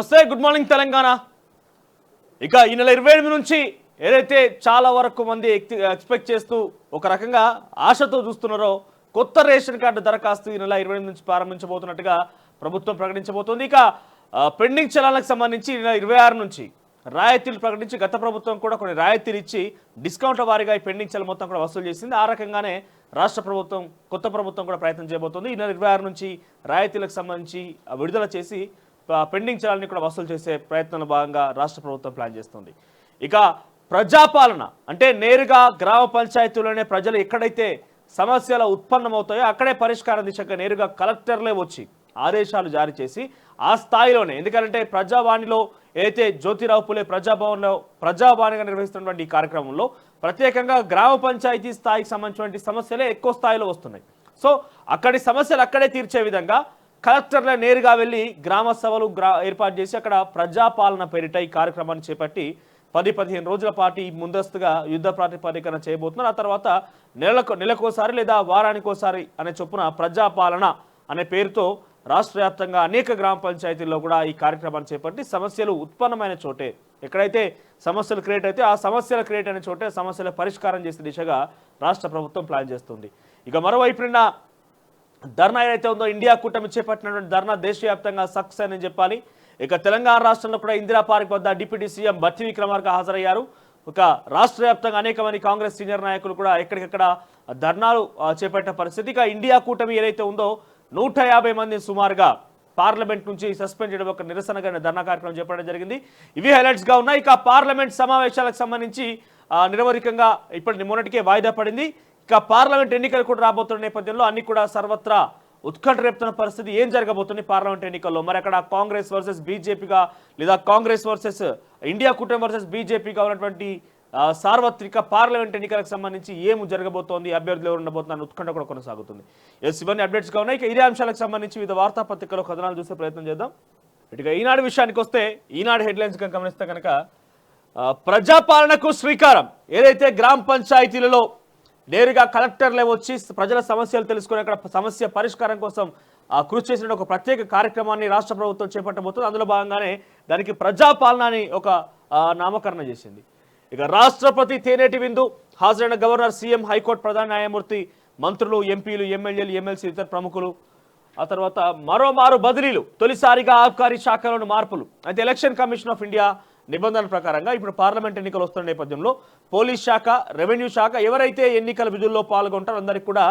నమస్తే good morning Telangana. ఇక ఈ నెల ఇరవై ఎనిమిది నుంచి ఏదైతే చాలా వరకు మంది ఎక్స్పెక్ట్ చేస్తూ ఒక రకంగా ఆశతో చూస్తున్నారో కొత్త రేషన్ కార్డు దరఖాస్తు ఈ నెల ఇరవై ఎనిమిది నుంచి ప్రారంభించబోతున్నట్టుగా ప్రభుత్వం ప్రకటించబోతోంది. ఇక పెండింగ్ చలాలకు సంబంధించి ఈ నెల ఇరవై ఆరు నుంచి రాయితీలు ప్రకటించి గత ప్రభుత్వం కూడా కొన్ని రాయితీలు ఇచ్చి డిస్కౌంట్ల వారీగా ఈ పెండింగ్ చలం మొత్తం కూడా వసూలు చేసింది. ఆ రకంగానే రాష్ట్ర ప్రభుత్వం కొత్త ప్రభుత్వం కూడా ప్రయత్నం చేయబోతోంది. ఈ నెల ఇరవై ఆరు నుంచి రాయితీలకు సంబంధించి విడుదల చేసి పెండింగ్ చేయాలని కూడా వసూలు చేసే ప్రయత్నంలో భాగంగా రాష్ట్ర ప్రభుత్వం ప్లాన్ చేస్తుంది. ఇక ప్రజాపాలన అంటే నేరుగా గ్రామ పంచాయతీలోనే ప్రజలు ఎక్కడైతే సమస్యలు ఉత్పన్నమవుతాయో అక్కడే పరిష్కారం దిశగా నేరుగా కలెక్టర్లే వచ్చి ఆదేశాలు జారీ చేసి ఆ స్థాయిలోనే ఎందుకంటే ప్రజావాణిలో ఏదైతే జ్యోతిరావు పులే ప్రజాభవన్లో ప్రజావాణిగా నిర్వహిస్తున్నటువంటి ఈ కార్యక్రమంలో ప్రత్యేకంగా గ్రామ పంచాయతీ స్థాయికి సంబంధించినటువంటి సమస్యలే ఎక్కువ స్థాయిలో వస్తున్నాయి. సో అక్కడి సమస్యలు అక్కడే తీర్చే విధంగా కలెక్టర్ల నేరుగా వెళ్ళి గ్రామ సభలు గ్రా ఏర్పాటు చేసి అక్కడ ప్రజాపాలన పేరిట ఈ కార్యక్రమాన్ని చేపట్టి పది పదిహేను రోజుల పాటు ముందస్తుగా యుద్ధ ప్రాతిపదికన చేయబోతున్నారు. ఆ తర్వాత నెలకు నెలకోసారి లేదా వారానికోసారి అనే చొప్పున ప్రజాపాలన అనే పేరుతో రాష్ట్ర వ్యాప్తంగా అనేక గ్రామ పంచాయతీల్లో కూడా ఈ కార్యక్రమాన్ని చేపట్టి సమస్యలు ఉత్పన్నమైన చోటే ఎక్కడైతే సమస్యలు క్రియేట్ అయితే ఆ సమస్యలు క్రియేట్ అయిన చోటే సమస్యల పరిష్కారం చేసే దిశగా రాష్ట్ర ప్రభుత్వం ప్లాన్ చేస్తుంది. ఇక మరోవైపు నిన్న ధర్నా ఏదైతే ఉందో ఇండియా కూటమి చేపట్టినటువంటి ధర్నా దేశవ్యాప్తంగా సక్సెస్ అని చెప్పాలి. ఇక తెలంగాణ రాష్ట్రంలో కూడా ఇందిరా పార్క్ వద్ద డిప్యూటీ సీఎం బట్టి విక్రమార్క హాజరయ్యారు. ఒక రాష్ట్ర వ్యాప్తంగా అనేక మంది కాంగ్రెస్ సీనియర్ నాయకులు కూడా ఎక్కడికెక్కడ ధర్నాలు చేపట్టిన పరిస్థితి. ఇక ఇండియా కూటమి ఏదైతే ఉందో నూట యాభై మంది సుమారుగా పార్లమెంట్ నుంచి సస్పెండ్ చేయడం ఒక నిరసనగా ధర్నా కార్యక్రమం చేపట్టడం జరిగింది. ఇవి హైలైట్స్గా ఉన్నాయి. ఇక పార్లమెంట్ సమావేశాలకు సంబంధించి నిరవరికంగా నిరవధికంగా ఇప్పటి మొన్నటికే వాయిదా పడింది. ఇక పార్లమెంట్ ఎన్నికలు కూడా రాబోతున్న నేపథ్యంలో అన్ని కూడా సర్వత్రా ఉత్కంఠ రేపుతున్న పరిస్థితి ఏం జరగబోతుంది పార్లమెంట్ ఎన్నికల్లో? మరి అక్కడ కాంగ్రెస్ వర్సెస్ బీజేపీగా లేదా కాంగ్రెస్ వర్సెస్ ఇండియా కూటమి వర్సెస్ బీజేపీగా ఉన్నటువంటి సార్వత్రిక పార్లమెంట్ ఎన్నికలకు సంబంధించి ఏం జరగబోతోంది? అభ్యర్థులు ఎవరు ఉండబోతున్నారు? ఉత్కంఠ కూడా కొనసాగుతుంది. ఎస్ ఇవన్నీ అప్డేట్స్గా ఉన్నాయి ఇక ఇదే అంశాలకు సంబంధించి వివిధ వార్తాపత్రికలో కథనాలు చూసే ప్రయత్నం చేద్దాం. ఇటుగా ఈనాడు విషయానికి వస్తే ఈనాడు హెడ్లైన్స్ కనుక గమనిస్తే కనుక ప్రజాపాలనకు శ్రీకారం. ఏదైతే గ్రామ పంచాయతీలలో నేరుగా కలెక్టర్లే వచ్చి ప్రజల సమస్యలు తెలుసుకుని అక్కడ సమస్య పరిష్కారం కోసం కృషి చేసిన ఒక ప్రత్యేక కార్యక్రమాన్ని రాష్ట్ర ప్రభుత్వం చేపట్టబోతుంది. అందులో భాగంగానే దానికి ప్రజాపాలన అని ఒక నామకరణ చేసింది. ఇక రాష్ట్రపతి తేనేటి విందు హాజరైన గవర్నర్ సీఎం హైకోర్టు ప్రధాన న్యాయమూర్తి మంత్రులు ఎంపీలు ఎమ్మెల్యేలు ఎమ్మెల్సీ ఇతర ప్రముఖులు ఆ తర్వాత మరోమారు బదిలీలు తొలిసారిగా ఆబ్కారీ శాఖలోని మార్పులు. అయితే ఎలక్షన్ కమిషన్ ఆఫ్ ఇండియా నిబంధనల ప్రకారంగా ఇప్పుడు పార్లమెంట్ ఎన్నికలు వస్తున్న నేపథ్యంలో పోలీస్ శాఖ రెవెన్యూ శాఖ ఎవరైతే ఎన్నికల విధుల్లో పాల్గొంటారో అందరికీ కూడా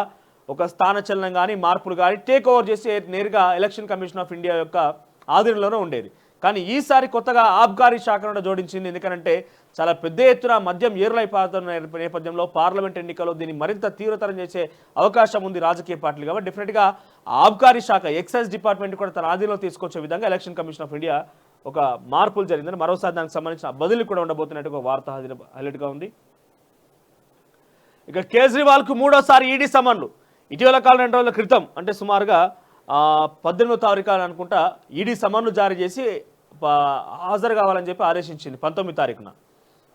ఒక స్థానచలనం కానీ మార్పులు కానీ టేక్ ఓవర్ చేసి నేరుగా ఎలక్షన్ కమిషన్ ఆఫ్ ఇండియా యొక్క ఆధీనంలోనే ఉండేది. కానీ ఈసారి కొత్తగా ఆబ్కారీ శాఖను కూడా జోడించింది. ఎందుకంటే చాలా పెద్ద ఎత్తున మద్యం ఏరులైపోతున్న నేపథ్యంలో పార్లమెంట్ ఎన్నికల్లో దీన్ని మరింత తీవ్రతరం చేసే అవకాశం ఉంది రాజకీయ పార్టీలు. కాబట్టి డెఫినెట్గా ఆబ్కారీ శాఖ ఎక్సైజ్ డిపార్ట్మెంట్ కూడా తన ఆధీనంలో తీసుకొచ్చే విధంగా ఎలక్షన్ కమిషన్ ఆఫ్ ఇండియా ఒక మార్పులు జరిగిందని మరోసారి దానికి సంబంధించిన బదిలీ కూడా ఉండబోతున్నట్టు ఒక వార్త హైలైట్గా ఉంది. ఇక కేజ్రీవాల్కు మూడోసారి ఈడీ సమన్లు. ఇటీవల కాలం రెండు రోజుల క్రితం అంటే సుమారుగా పద్దెనిమిదో తారీఖు అని అనుకుంటా ఈడీ సమన్లు జారీ చేసి హాజరు కావాలని చెప్పి ఆదేశించింది పంతొమ్మిది తారీఖున.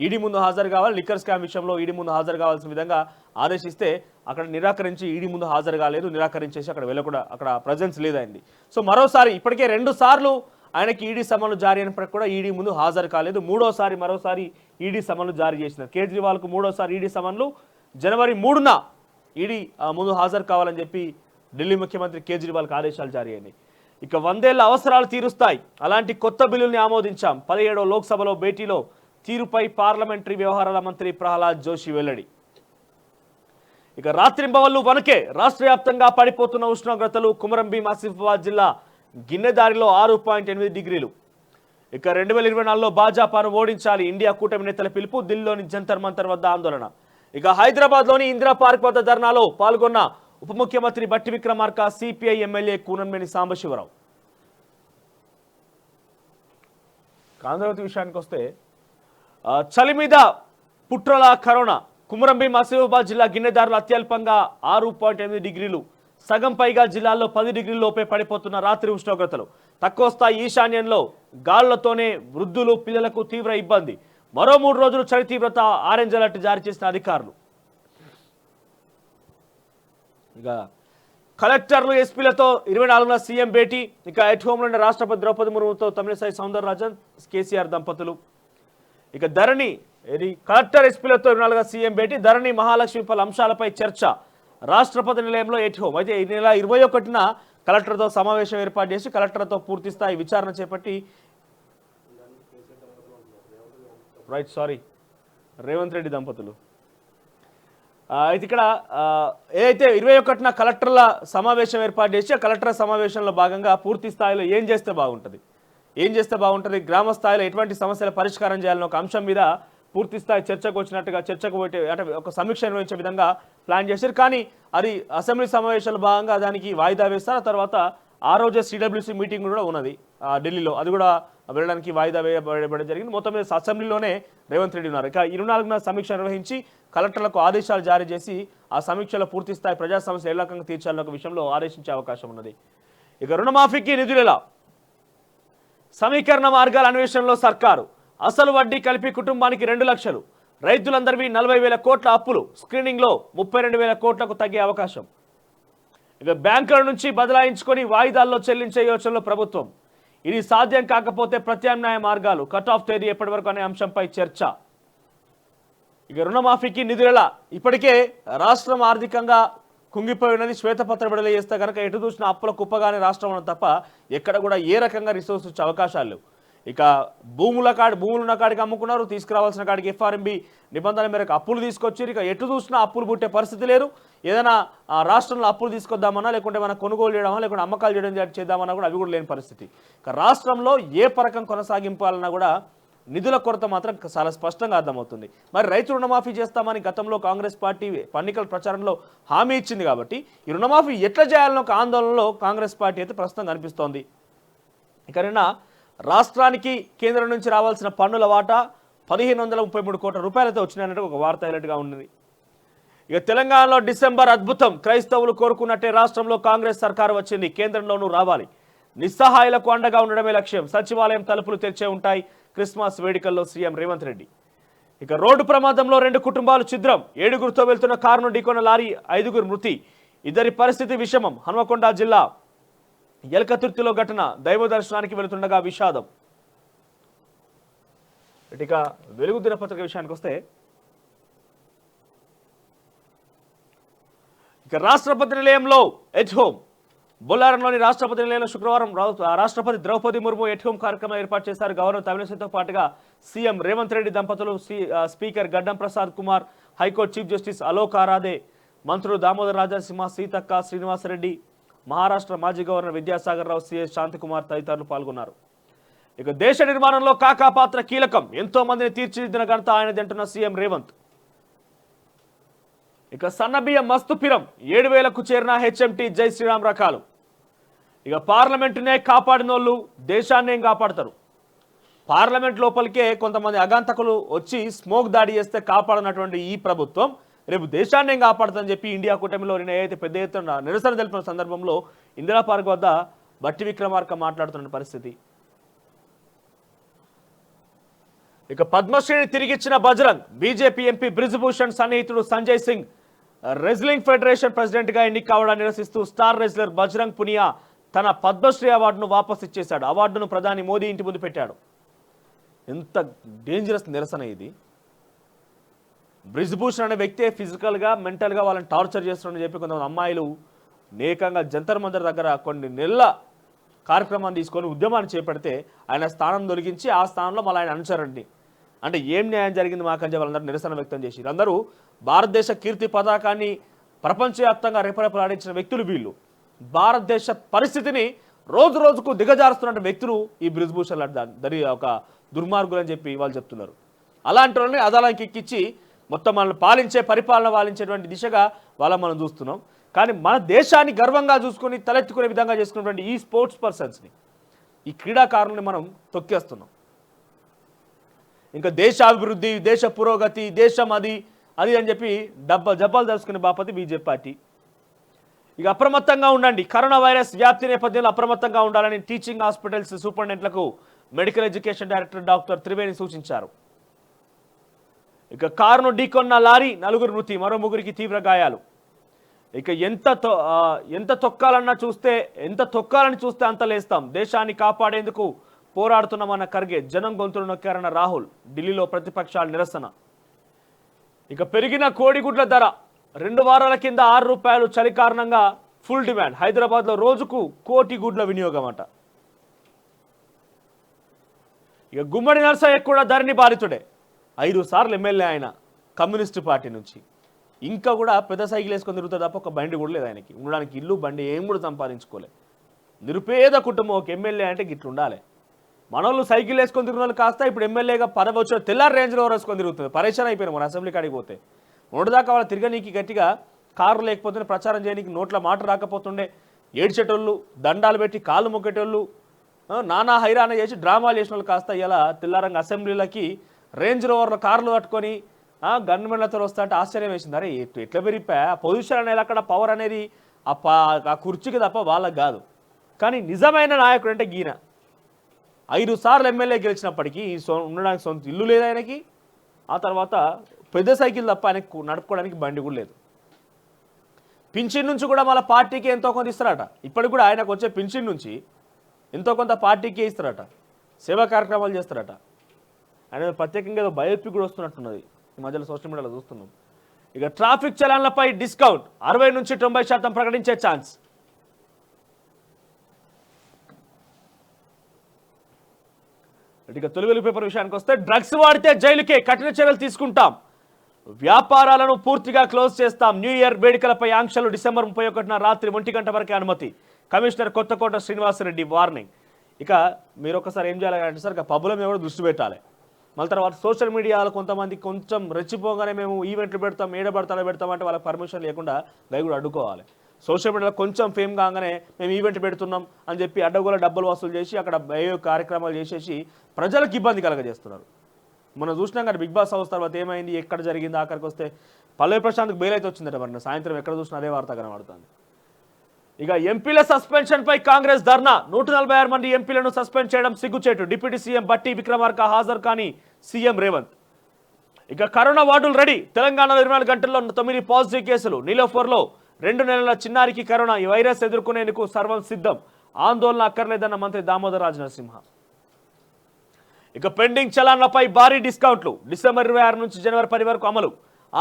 ఈడీ ముందు హాజరు కావాలి లిక్కర్ స్కామ్ విషయంలో ఈడీ ముందు హాజరు కావాల్సిన విధంగా ఆదేశిస్తే అక్కడ నిరాకరించి ఈడీ ముందు హాజరు కాలేదు నిరాకరించేసి అక్కడ వెళ్ళకుండా అక్కడ ప్రజెన్స్ లేదైంది. సో మరోసారి ఇప్పటికే రెండు సార్లు ఆయనకి ఈడీ సమన్లు జారీ అయినప్పటికీ కూడా ఈడీ ముందు హాజరు కాలేదు. మూడోసారి మరోసారి ఈడీ సమన్లు జారీ చేసినారు. కేజ్రీవాల్కు మూడోసారి ఈడీ సమన్లు జనవరి మూడున ఈడీ ముందు హాజరు కావాలని చెప్పి ఢిల్లీ ముఖ్యమంత్రి కేజ్రీవాల్కి ఆదేశాలు జారీ అయినాయి. ఇక వందేళ్ళ అవసరాలు తీరుస్తాయి. అలాంటి కొత్త బిల్లుల్ని ఆమోదించాం. పదిహేడో లోక్సభలో భేటీలో తీరుపై పార్లమెంటరీ వ్యవహారాల మంత్రి ప్రహ్లాద్ జోషి వెల్లడి. ఇక రాత్రింబవళ్ళు వనకే రాష్ట్ర వ్యాప్తంగా పడిపోతున్న ఉష్ణోగ్రతలు కుమరంభీం ఆసిఫాబాద్ జిల్లా గిన్నెదారిలో ఆరు పాయింట్ ఎనిమిది డిగ్రీలు. ఇక రెండు వేల ఇరవై నాలుగులో భాజపాను ఓడించాలి. ఇండియా కూటమి నేతల పిలుపు ఢిల్లీలోని జంతర్ మంతర్ వద్ద ఆందోళన. ఇక హైదరాబాద్లోని ఇందిరా పార్క్ వద్ద ధర్నాలో పాల్గొన్న ఉప ముఖ్యమంత్రి బట్టి విక్రమార్క సిపిఐ ఎమ్మెల్యే కూనన్మేని సాంబశివరావు. ఆంధ్రవతి విషయానికి వస్తే చలి మీద పుట్రల కరోనా. కుమరంభీం ఆసిఫాబాద్ జిల్లా గిన్నెదారులు అత్యల్పంగా ఆరు పాయింట్ ఎనిమిది డిగ్రీలు. సగం పైగా జిల్లాల్లో పది డిగ్రీల లోపే పడిపోతున్న రాత్రి ఉష్ణోగ్రతలు. తక్కువ స్థాయి ఈశాన్యంలో గాళ్ళతోనే వృద్ధులు పిల్లలకు తీవ్ర ఇబ్బంది. మరో మూడు రోజులు చలి తీవ్రత ఆరెంజ్ అలర్ట్ జారీ చేసిన అధికారులు. ఇక కలెక్టర్లు ఎస్పీలతో ఇరవై నాలుగున సీఎం భేటీ. ఇక ఎట్ హోమ్లోని రాష్ట్రపతి ద్రౌపది ముర్ముతో తమిళసాయి సౌందరరాజన్ కేసీఆర్ దంపతులు. ఇక ధరణి కలెక్టర్ ఎస్పీలతో ఇరవై నాలుగున సీఎం భేటీ. ధరణి మహాలక్ష్మి పలు అంశాలపై చర్చ. రాష్ట్రపతి నిలయంలో ఎట్ హోమ్. అయితే ఈ నెల ఇరవై ఒకటిన కలెక్టర్తో సమావేశం ఏర్పాటు చేసి కలెక్టర్తో పూర్తి స్థాయి విచారణ చేపట్టి రైట్ సారీ రేవంత్ రెడ్డి దంపతులు. అయితే ఇక్కడ ఏదైతే ఇరవై ఒకటిన కలెక్టర్ల సమావేశం ఏర్పాటు చేసి కలెక్టర్ సమావేశంలో భాగంగా పూర్తి స్థాయిలో ఏం చేస్తే బాగుంటుంది? ఏం చేస్తే బాగుంటుంది? గ్రామ స్థాయిలో ఎటువంటి సమస్యల పరిష్కారం చేయాలని ఒక అంశం మీద పూర్తి స్థాయి చర్చకు వచ్చినట్టుగా చర్చకు పోయే అంటే ఒక సమీక్ష నిర్వహించే విధంగా ప్లాన్ చేశారు. కానీ అది అసెంబ్లీ సమావేశాల భాగంగా దానికి వాయిదా వేస్తారు. ఆ తర్వాత ఆ రోజే సిడబ్ల్యూసీ మీటింగ్ కూడా ఉన్నది ఆ, ఢిల్లీలో. అది కూడా వెళ్ళడానికి వాయిదా వేయబడడం జరిగింది. మొత్తం మీద అసెంబ్లీలోనే రేవంత్ రెడ్డి ఉన్నారు. ఇక ఇరవై నాలుగున సమీక్ష నిర్వహించి కలెక్టర్లకు ఆదేశాలు జారీ చేసి ఆ సమీక్షలో పూర్తి స్థాయి ప్రజా సమస్య ఏ రకంగా తీర్చాలన్న ఒక విషయంలో ఆదేశించే అవకాశం ఉన్నది. ఇక రుణమాఫీకి నిధులు ఎలా? సమీకరణ మార్గాల అన్వేషణలో సర్కారు. అసలు వడ్డీ కలిపి కుటుంబానికి రెండు లక్షలు. రైతులందరివి నలభై వేల కోట్ల అప్పులు. స్క్రీనింగ్లో ముప్పై రెండు వేల కోట్లకు తగ్గే అవకాశం. ఇక బ్యాంకుల నుంచి బదలాయించుకొని వాయిదాల్లో చెల్లించే యోచనలో ప్రభుత్వం. ఇది సాధ్యం కాకపోతే ప్రత్యామ్నాయ మార్గాలు. కట్ ఆఫ్ తేదీ ఎప్పటి వరకు అనే అంశంపై చర్చ. ఇక రుణమాఫీకి నిధులెలా? ఇప్పటికే రాష్ట్రం ఆర్థికంగా కుంగిపోయినది శ్వేతపత్ర విడుదల చేస్తే కనుక ఎటు చూసిన అప్పుల కుప్పగానే రాష్ట్రం తప్ప ఎక్కడ కూడా ఏ రకంగా రిసోర్స్ వచ్చే అవకాశాలు లేవు. ఇక భూముల కాడి భూములు ఉన్న కాడికి అమ్ముకున్నారు తీసుకురావాల్సిన కాడికి ఎఫ్ఆర్ఎంబి నిబంధనల మేరకు అప్పులు తీసుకొచ్చారు. ఇక ఎటు చూసినా అప్పులు పుట్టే పరిస్థితి లేరు ఏదైనా ఆ, రాష్ట్రంలో అప్పులు తీసుకొద్దామన్నా లేకుంటే మనం కొనుగోలు చేయడమా లేకుంటే అమ్మకాలు చేయడం చేద్దామన్నా కూడా అవి కూడా లేని పరిస్థితి. ఇక రాష్ట్రంలో ఏ పరకం కొనసాగింపాలన్నా కూడా నిధుల కొరత మాత్రం చాలా స్పష్టంగా అర్థమవుతుంది. మరి రైతు రుణమాఫీ చేస్తామని గతంలో కాంగ్రెస్ పార్టీ ఎన్నికల ప్రచారంలో హామీ ఇచ్చింది కాబట్టి ఈ రుణమాఫీ ఎట్లా చేయాలన్న ఒక ఆందోళనలో కాంగ్రెస్ పార్టీ అయితే ప్రస్తుతం కనిపిస్తోంది. ఇక నిన్న రాష్ట్రానికి కేంద్రం నుంచి రావాల్సిన పన్నుల వాటా పదిహేను వందల ముప్పై మూడు కోట్ల రూపాయలతో వచ్చినాయన్నట్టు ఒక వార్త హైలైట్గా ఉన్నది. ఇక తెలంగాణలో డిసెంబర్ అద్భుతం. క్రైస్తవులు కోరుకున్నట్టే రాష్ట్రంలో కాంగ్రెస్ సర్కారు వచ్చింది. కేంద్రంలోనూ రావాలి. నిస్సహాయులకు అండగా ఉండడమే లక్ష్యం. సచివాలయం తలుపులు తెరిచే ఉంటాయి. క్రిస్మస్ వేడుకల్లో సీఎం రేవంత్ రెడ్డి. ఇక రోడ్డు ప్రమాదంలో రెండు కుటుంబాలు ఛిద్రం. ఏడుగురితో వెళ్తున్న కారును ఢీకొన్న లారీ ఐదుగురు మృతి. ఇద్దరి పరిస్థితి విషమం. హనుమకొండ జిల్లా ఎలకతుర్తిలో ఘటన దైవ దర్శనానికి వెళుతుండగా విషాదం. ఇక వెలుగు దినపత్రిక విషయానికి వస్తే ఇక రాష్ట్రపతి నిలయంలో ఎట్ హోమ్ బొల్లారంలోని రాష్ట్రపతి నిలయంలో శుక్రవారం రాష్ట్రపతి ద్రౌపది ముర్ము ఎట్ హోమ్ కార్యక్రమం ఏర్పాటు చేశారు. గవర్నర్ తమిళసైతో పాటుగా సీఎం రేవంత్ రెడ్డి దంపతులు speaker Gaddam Prasad Kumar high court chief justice Alok Aradhe మంత్రులు దామోదర్ రాజాసింహ సీతక్క శ్రీనివాసరెడ్డి మహారాష్ట్ర మాజీ గవర్నర్ విద్యాసాగర్ రావు సిఎస్ శాంతికుమార్ తదితరులు పాల్గొన్నారు. ఇక దేశ నిర్మాణంలో కాకా పాత్ర కీలకం. ఎంతో మందిని తీర్చిదిద్దిన ఘనత ఆయనది అంటున్న సీఎం రేవంత్. ఇక సన్నబియ్య మస్తు పిరం. ఏడు వేలకు చేరిన హెచ్ఎంటి జై శ్రీరామ్ రకాలు. ఇక పార్లమెంటునే కాపాడినోళ్ళు దేశాన్నే కాపాడతారు? పార్లమెంట్ లోపలికే కొంతమంది అగాంతకులు వచ్చి స్మోక్ దాడి చేస్తే కాపాడనటువంటి ఈ ప్రభుత్వం రేపు దేశాన్ని ఏం కాపాడుతుందని చెప్పి ఇండియా కూటమిలో నిన్న ఏదైతే పెద్ద ఎత్తున నిరసన తెలిపిన సందర్భంలో ఇందిరా పార్క్ వద్ద బట్టి విక్రమార్క మాట్లాడుతున్న పరిస్థితి. ఇక పద్మశ్రీని తిరిగిచ్చిన బజరంగ్ బీజేపీ ఎంపీ బ్రిజ్భూషణ్ సన్నిహితుడు సంజయ్ సింగ్ రెజ్లింగ్ ఫెడరేషన్ ప్రెసిడెంట్గా ఎన్నిక కావడాన్ని నిరసిస్తూ స్టార్ రెజ్లర్ బజరంగ్ పునియా తన పద్మశ్రీ అవార్డును వాపస్ ఇచ్చేశాడు. అవార్డును ప్రధాని మోదీ ఇంటి ముందు పెట్టాడు. ఎంత డేంజరస్ నిరసన ఇది. బ్రిజ్భూషణ్ అనే వ్యక్తే ఫిజికల్గా మెంటల్గా వాళ్ళని టార్చర్ చేస్తున్నాడని చెప్పి కొంతమంది అమ్మాయిలు నేకంగా జంతర్ మందర్ దగ్గర కొన్ని నెలల కార్యక్రమాన్ని తీసుకొని ఉద్యమాన్ని చేపడితే ఆయన స్థానం దొరికించి ఆ స్థానంలో మళ్ళీ ఆయన అనుచరుడిని అంటే ఏం న్యాయం జరిగింది మాకని చెప్పి వాళ్ళందరూ నిరసన వ్యక్తం చేసి అందరూ భారతదేశ కీర్తి పతాకాన్ని ప్రపంచవ్యాప్తంగా రెపరెపలాడించిన వ్యక్తులు వీళ్ళు. భారతదేశ పరిస్థితిని రోజు రోజుకు దిగజారుస్తున్న వ్యక్తులు ఈ బ్రిజ్భూషణ్ దరి ఒక దుర్మార్గులు అని చెప్పి వాళ్ళు చెప్తున్నారు. అలాంటి వాళ్ళని అదాలానికి ఎక్కించి మొత్తం మనల్ని పాలించే పరిపాలన పాలించేటువంటి దిశగా వాళ్ళ మనం చూస్తున్నాం. కానీ మన దేశాన్ని గర్వంగా చూసుకొని తలెత్తుకునే విధంగా చేసుకున్నటువంటి ఈ స్పోర్ట్స్ పర్సన్స్ని ఈ క్రీడాకారుల్ని మనం తొక్కేస్తున్నాం. ఇంకా దేశ అభివృద్ధి దేశ పురోగతి దేశం అది అది అని చెప్పి డబ్బ జబ్బాలు తెలుసుకునే బాపతి బీజేపీ పార్టీ. ఇక అప్రమత్తంగా ఉండండి. కరోనా వైరస్ వ్యాప్తి నేపథ్యంలో అప్రమత్తంగా ఉండాలని teaching hospitals సూపరింటెండెంట్లకు medical education director doctor Triveni సూచించారు. ఇక కారును ఢీకొన్న లారీ నలుగురు మృతి మరో ముగ్గురికి తీవ్ర గాయాలు. ఇక ఎంత తొ- ఎంత తొక్కాలన్నా చూస్తే ఎంత తొక్కాలని చూస్తే అంత లేస్తాం. దేశాన్ని కాపాడేందుకు పోరాడుతున్నామన్న ఖర్గే జనం గొంతులు నొక్కారన్న రాహుల్ ఢిల్లీలో ప్రతిపక్షాల నిరసన. ఇక పెరిగిన కోడిగుడ్ల ధర రెండు వారాల కింద ఆరు రూపాయలు చలి కారణంగా ఫుల్ డిమాండ్. హైదరాబాద్లో రోజుకు కోటి గుడ్ల వినియోగం అట ఇక గుమ్మడి నరసయ్య కూడా ధరణి బాధితుడే. ఐదు సార్లు ఎమ్మెల్యే ఆయన కమ్యూనిస్ట్ పార్టీ నుంచి. ఇంకా కూడా పెద్ద సైకిల్ వేసుకొని తిరుగుతుంది తప్ప ఒక బండి కూడా లేదు ఆయనకి. ఉండడానికి ఇల్లు బండి ఏం కూడా సంపాదించుకోలే. నిరుపేద కుటుంబం ఒక ఎమ్మెల్యే అంటే గిట్లు ఉండాలి. మనోళ్ళు సైకిల్ వేసుకొని తిరిగిన వాళ్ళు కాస్త ఇప్పుడు ఎమ్మెల్యేగా పదవి వచ్చిన తెల్లారి రేంజ్లో వేసుకొని తిరుగుతుంది. పరేషన్ అయిపోయిన మన అసెంబ్లీ కాడికి పోతే. ఉండదాకా వాళ్ళ తిరగనీకి గట్టిగా కారు లేకపోతే ప్రచారం చేయడానికి నోట్ల మాట రాకపోతుండే. ఏడ్చేటోళ్ళు దండాలు పెట్టి కాళ్ళు మొక్కేటోళ్ళు నానా హైరాణ చేసి డ్రామాలు చేసిన వాళ్ళు కాస్త ఇలా తెల్లారంగా అసెంబ్లీలకి రేంజ్ రోవర్లో కార్లు పట్టుకొని గన్మెన్లతో వస్తా అంటే ఆశ్చర్యం వేసింది. అరే ఎట్ల ఎట్లా పెరిగిపోయా? పొజిషన్ అనేది అక్కడ పవర్ అనేది ఆ పా కుర్చీకి తప్ప వాళ్ళకి కాదు. కానీ నిజమైన నాయకుడు అంటే గీన ఐదు సార్లు ఎమ్మెల్యే గెలిచినప్పటికీ ఈ ఉండడానికి సొంత ఇల్లు లేదు ఆయనకి. ఆ తర్వాత పెద్ద సైకిల్ తప్ప ఆయనకు నడుపుకోవడానికి బండి కూడా లేదు. పింఛన్ నుంచి కూడా మళ్ళీ పార్టీకి ఎంతో కొంత ఇస్తారట. ఇప్పటికి కూడా ఆయనకు వచ్చే పింఛన్ నుంచి ఎంతో కొంత పార్టీకి ఇస్తారట. సేవా కార్యక్రమాలు చేస్తారట. అనేది ప్రత్యేకంగా ఏదో బయోపిక్ కూడా వస్తున్నట్టున్నది ఈ మధ్యలో సోషల్ మీడియాలో చూస్తున్నాం. ఇక ట్రాఫిక్ చలాన్లపై డిస్కౌంట్. అరవై నుంచి తొంభై శాతం ప్రకటించే ఛాన్స్. ఇక తొలి పేపర్ విషయానికి వస్తే డ్రగ్స్ వాడితే జైలుకే కఠిన చర్యలు తీసుకుంటాం. వ్యాపారాలను పూర్తిగా క్లోజ్ చేస్తాం. న్యూ ఇయర్ వేడుకలపై ఆంక్షలు డిసెంబర్ ముప్పై ఒకటిన రాత్రి ఒంటి గంట వరకే అనుమతి. Commissioner Kothakota Srinivasareddy warning. ఇక మీరు ఒకసారి ఏం చేయాలంటే సార్ ఇక పబ్బుల మీద కూడా దృష్టి పెట్టాలి. మళ్ళీ తర్వాత సోషల్ మీడియాలో కొంతమంది కొంచెం రెచ్చిపోగానే మేము ఈవెంట్లు పెడతాం ఏడ పెడతాం అంటే వాళ్ళకి పర్మిషన్ లేకుండా గై కూడా అడ్డుకోవాలి. సోషల్ మీడియాలో కొంచెం ఫేమ్ కాగానే మేము ఈవెంట్ పెడుతున్నాం అని చెప్పి అడ్డగోల డబ్బులు వసూలు చేసి అక్కడ ఏవో కార్యక్రమాలు చేసేసి ప్రజలకు ఇబ్బంది కలగజేస్తున్నారు. మనం చూసినాం కదా బిగ్ బాస్ హౌస్ తర్వాత ఏమైంది ఎక్కడ జరిగింది ఆఖరికి వస్తే పల్లవి ప్రశాంత్కి బెయిల్ అయితే వచ్చిందట మరి. సాయంత్రం ఎక్కడ చూసినా అదే వార్త కనబడుతుంది. ఇక ఎంపీల సస్పెన్షన్ పై కాంగ్రెస్ ధర్నా. నూట నలభై ఆరు మంది ఎంపీలను సస్పెండ్ చేయడం సిగ్గుచేటు. డిప్యూటీ సీఎం బట్టి విక్రమార్క హాజరు కాని సీఎం రేవంత్. ఇక కరోనా వార్డులు రెడీ. తెలంగాణలో ఇరవై నాలుగు గంటల్లో తొమ్మిది పాజిటివ్ కేసులు. నీలోఫర్లో రెండు నెలల చిన్నారికి కరోనా. ఈ వైరస్ ఎదుర్కొనేందుకు సర్వం సిద్ధం. ఆందోళన అక్కర్లేదన్న మంత్రి దామోదర్ రాజ నరసింహ ఇక పెండింగ్ చలాన్లపై భారీ డిస్కౌంట్లు. డిసెంబర్ ఇరవై ఆరు నుంచి జనవరి పది వరకు అమలు.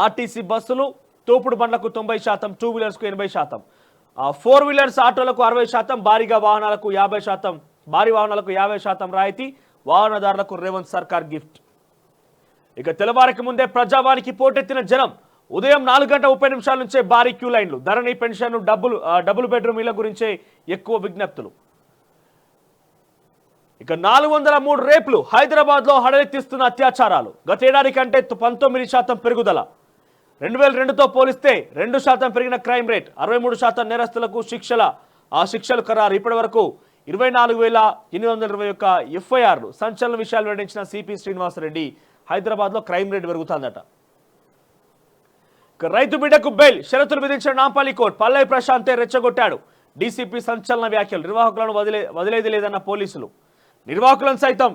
ఆర్టీసీ బస్సులు తోపుడు బండ్లకు తొంభై శాతం టూ వీలర్స్కు ఎనభై శాతం. ఫోర్ వీలర్స్ ఆటోలకు అరవై శాతం భారీగా వాహనాలకు యాభై శాతం భారీ వాహనాలకు యాభై శాతం రాయితీ వాహనదారులకు రేవంత్ సర్కార్ గిఫ్ట్. ఇక తెల్లవారికి ముందే ప్రజావానికి పోటెత్తిన జనం ఉదయం నాలుగు గంటల ముప్పై నిమిషాల నుంచే భారీ క్యూ లైన్లు ధరణి పెన్షన్ డబ్బులు డబుల్ బెడ్రూమ్ ఇళ్ళ గురించే ఎక్కువ విజ్ఞప్తులు. ఇక నాలుగు వందల మూడు రేపులు హైదరాబాద్లో హడలెత్తిస్తున్న అత్యాచారాలు గతేడాది కంటే పంతొమ్మిది శాతం పెరుగుదల. రెండు వేల రెండుతో పోలిస్తే రెండు శాతం పెరిగిన క్రైమ్ రేట్ అరవై మూడు శాతం నేరస్తులకు శిక్షల. ఆ శిక్షలు ఖరారు ఇప్పటి వరకు ఇరవై నాలుగు వేల ఎనిమిది వందల ఇరవై ఒక్క ఎఫ్ఐఆర్లు సంచలన విషయాలు వెల్లడించిన సిపి శ్రీనివాసరెడ్డి హైదరాబాద్లో క్రైమ్ రేట్ పెరుగుతుందట. రైతు బిడ్డకు బెయిల్ షరతులు విధించిన నాంపల్లి కోర్టు పల్లవి ప్రశాంతే రెచ్చగొట్టాడు. డీసీపీ సంచలన వ్యాఖ్యలు నిర్వాహకులను వదిలే వదిలేది లేదన్న పోలీసులు. నిర్వాహకులను సైతం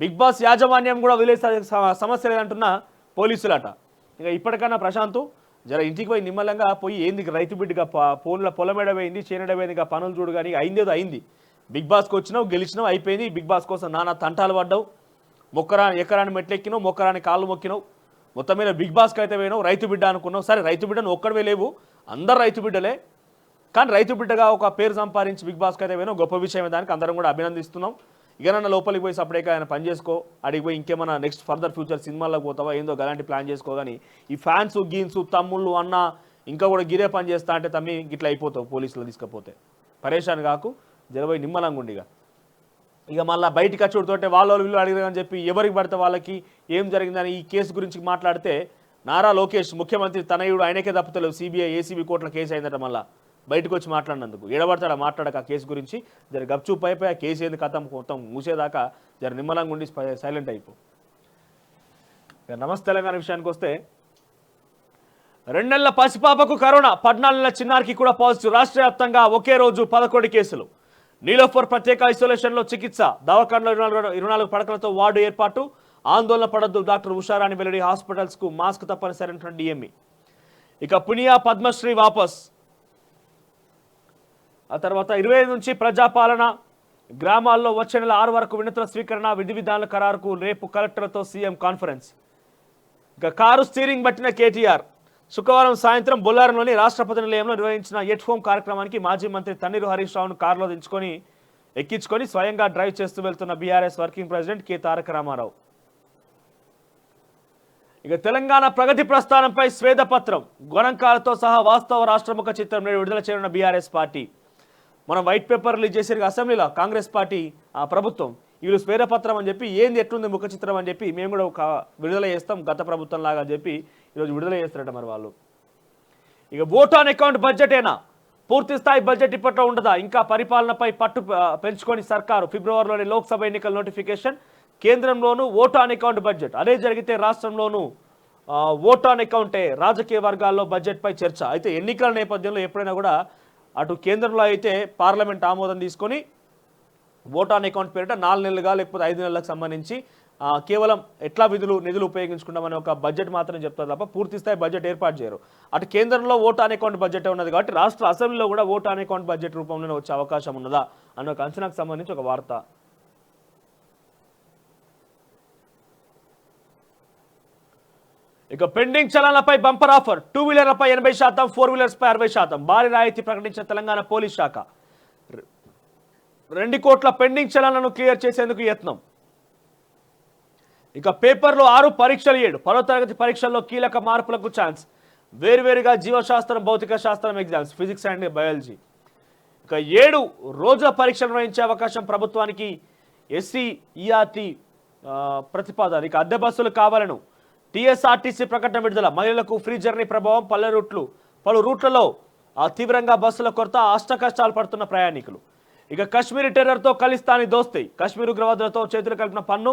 బిగ్ బాస్ యాజమాన్యం కూడా వదిలేసే సమస్య లేదంటున్న పోలీసులట. ఇక ఇప్పటికన్నా ప్రశాంత్ జర ఇంటికి పోయి నిమ్మలంగా పోయి ఏంది రైతు బిడ్డగా ఫోన్ల పొలమేడ పోయింది చేనడ పోయింది పనులు చూడు కానీ అయిందేదో అయింది. బిగ్ బాస్కి వచ్చినావు గెలిచినావు అయిపోయింది. బిగ్ బాస్ కోసం నానా తంటాలు పడ్డావు. మొక్కరాని ఎకరాన్ని మెట్లెక్కినావు మొక్కరాని కాళ్ళు మొక్కినావు. మొత్తం మీద బిగ్ బాస్కి అయితే పోయినావు రైతు బిడ్డ అనుకున్నావు. సరే రైతు బిడ్డను ఒక్కడవే లేవు అందరు రైతు బిడ్డలే. కానీ రైతు బిడ్డగా ఒక పేరు సంపాదించి బిగ్ బాస్కి అయితే పోయినావు గొప్ప విషయమే దానికి అందరం కూడా అభినందిస్తున్నాం. ఇకనన్నా లోపలికి పోయి సపరేట్గా ఆయన పని చేసుకో అడిగి పోయి ఇంకేమైనా నెక్స్ట్ ఫర్దర్ ఫ్యూచర్ సినిమాలకు పోతావా ఏందో అలాంటి ప్లాన్ చేసుకో కానీ ఈ ఫ్యాన్స్ గీన్స్ తమ్ముళ్ళు అన్న ఇంకా కూడా గిరే పని చేస్తా అంటే తమ్మి ఇట్లా అయిపోతావు పోలీసులు తీసుకపోతే. పరేషాన్ కాకు జరబోయి నిమ్మలంగా ఉండి ఇక. ఇక మళ్ళీ బయటికి వచ్చుడుతోటే వాళ్ళ వీళ్ళు అడిగారు అని చెప్పి ఎవరికి పడితే వాళ్ళకి ఏం జరిగిందని ఈ కేసు గురించి మాట్లాడితే నారా లోకేష్ ముఖ్యమంత్రి తనయుడు ఆయనకే తప్పుతలేవు సిబిఐ ఏసీబీ కోర్టులో కేసు అయిందట మళ్ళీ. బయటకు వచ్చి మాట్లాడినందుకు ఎడబడతాడా మాట్లాడక ఆ కేసు గురించి. జర గప్చూప్ అయిపోయి ఆ కేసు ఏంది కథం మొత్తం మూసేదాకా జర నిమ్మలంగా ఉండి సైలెంట్ అయిపో. నమస్తే తెలంగాణ విషయానికి వస్తే రెండు పసిపాపకు కరోనా పద్నాలుగు చిన్నారికి కూడా పాజిటివ్. రాష్ట్ర వ్యాప్తంగా ఒకే రోజు పదకొండు కేసులు. నీలోఫర్ ప్రత్యేక ఐసోలేషన్లో చికిత్స దవాఖానలో ఇరవై నాలుగు పడకలతో వార్డు ఏర్పాటు. ఆందోళన పడద్దు డాక్టర్ ఉషారాణి వెల్లడి హాస్పిటల్స్కు మాస్క్ తప్పనిసరి అంటున్న డిఎంఈ. ఇక పునియా పద్మశ్రీ వాపస్. ఆ తర్వాత ఇరవై నుంచి ప్రజాపాలన. గ్రామాల్లో వచ్చే నెల ఆరు వరకు వినతుల స్వీకరణ విధి విధానాల ఖరారుకు రేపు కలెక్టర్తో సీఎం కాన్ఫరెన్స్. ఇక కారు స్టీరింగ్ పట్టిన కేటీఆర్. శుక్రవారం సాయంత్రం బొల్లారంలోని రాష్ట్రపతి నిలయంలో నిర్వహించిన ఎట్ హోమ్ కార్యక్రమానికి మాజీ మంత్రి తన్నీరు హరీష్ రావును కారులో దించుకొని ఎక్కించుకొని స్వయంగా డ్రైవ్ చేస్తూ వెళ్తున్న BRS working president K Taraka Ramarao. ఇక తెలంగాణ ప్రగతి ప్రస్థానంపై స్వేదపత్రం. గణాంకాలతో సహా వాస్తవ రాష్ట్రముఖ చిత్రం నేడు విడుదల చేయనున్న బీఆర్ఎస్ పార్టీ. మనం వైట్ పేపర్ రిలీజ్ చేసారు అసెంబ్లీలో కాంగ్రెస్ పార్టీ ఆ ప్రభుత్వం. వీళ్ళు స్వేరపత్రం అని చెప్పి ఏంది ఎట్లుంది ముఖ చిత్రం? అని చెప్పి మేము కూడా ఒక విడుదల చేస్తాం గత ప్రభుత్వం లాగా అని చెప్పి ఈరోజు విడుదల చేస్తారట మరి వాళ్ళు. ఇక ఓట్ ఆన్ అకౌంట్ బడ్జెటేనా పూర్తి స్థాయి బడ్జెట్ ఇప్పట్లో ఉండదా? ఇంకా పరిపాలనపై పట్టు పెంచుకొని సర్కారు ఫిబ్రవరిలోని లోక్సభ ఎన్నికల నోటిఫికేషన్ కేంద్రంలోనూ ఓట్ ఆన్ అకౌంట్ బడ్జెట్ అదే జరిగితే రాష్ట్రంలోనూ ఓట్ ఆన్ అకౌంటే రాజకీయ వర్గాల్లో బడ్జెట్పై చర్చ. అయితే ఎన్నికల నేపథ్యంలో ఎప్పుడైనా కూడా అటు కేంద్రంలో అయితే పార్లమెంట్ ఆమోదం తీసుకొని ఓట్ ఆన్ అకౌంట్ పేరిట నాలుగు నెలలుగా లేకపోతే ఐదు నెలలకు సంబంధించి కేవలం ఎట్లా విధులు నిధులు ఉపయోగించుకుంటామని ఒక బడ్జెట్ మాత్రం చెప్తారు తప్ప పూర్తి స్థాయి బడ్జెట్ ఏర్పాటు చేయరు. అటు కేంద్రంలో ఓట్ ఆన్ అకౌంట్ బడ్జెట్ ఉన్నది కాబట్టి రాష్ట్ర అసెంబ్లీలో కూడా ఓట్ ఆన్ అకౌంట్ బడ్జెట్ రూపంలోనే వచ్చే అవకాశం ఉన్నదా అన్న ఒక అంచనాకు సంబంధించి ఒక వార్త. ఇక పెండింగ్ చలనాలపై బంపర్ ఆఫర్. టూ వీలర్లపై ఎనభై శాతం ఫోర్ వీలర్స్పై అరవై శాతం. భారీ రాయితీ ప్రకటించిన తెలంగాణ పోలీస్ శాఖ. రెండు కోట్ల పెండింగ్ చలనాలను క్లియర్ చేసేందుకు యత్నం. ఇక పేపర్లో ఆరు పరీక్షలు ఏడు. పదో తరగతి పరీక్షల్లో కీలక మార్పులకు ఛాన్స్ వేరువేరుగా జీవశాస్త్రం భౌతిక శాస్త్రం ఎగ్జామ్స్ ఫిజిక్స్ అండ్ బయాలజీ ఇక ఏడు రోజుల పరీక్షలు నిర్వహించే అవకాశం ప్రభుత్వానికి. ఎస్సీ ఈఆర్టీ ప్రతిపాదన. ఇక అద్దె బస్సులు కావాలను. టీఎస్ఆర్టీసీ ప్రకటన విడుదల. మహిళలకు ఫ్రీ జర్నీ ప్రభావం పల్లె రూట్లు పలు రూట్లలో ఆ తీవ్రంగా బస్సుల కొరత అష్ట కష్టాలు పడుతున్న ప్రయాణికులు. ఇక కశ్మీర్ టెర్రర్తో ఖలిస్తానీ దోస్తీ. కశ్మీర్ ఉగ్రవాదులతో చేతులు కలిపిన పన్ను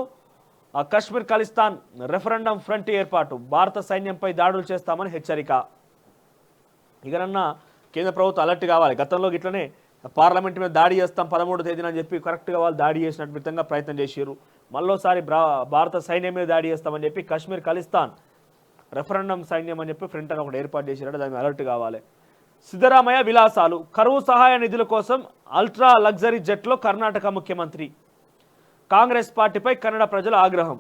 ఆ కశ్మీర్ ఖలిస్తాన్ రెఫరెండం ఫ్రంట్ ఏర్పాటు. భారత సైన్యంపై దాడులు చేస్తామని హెచ్చరిక. ఇకనన్నా కేంద్ర ప్రభుత్వం అలర్ట్ కావాలి. గతంలో ఇట్లనే పార్లమెంట్ మీద దాడి చేస్తాం పదమూడు తేదీన అని చెప్పి కరెక్ట్గా వాళ్ళు దాడి చేసినట్టు విధంగా ప్రయత్నం చేశారు మళ్ళోసారి భారత సైన్యం మీద దాడి చేస్తామని చెప్పి కాశ్మీర్ ఖలిస్తాన్. రెఫరెండం సైన్యం అని చెప్పి ఫ్రంట్ అని ఒకటి ఏర్పాటు చేసినట్టు దాని అలర్ట్ కావాలి. సిద్ధరామయ్య విలాసాలు. కరువు సహాయ నిధుల కోసం అల్ట్రా లగ్జరీ జెట్లో కర్ణాటక ముఖ్యమంత్రి. కాంగ్రెస్ పార్టీపై కన్నడ ప్రజల ఆగ్రహం.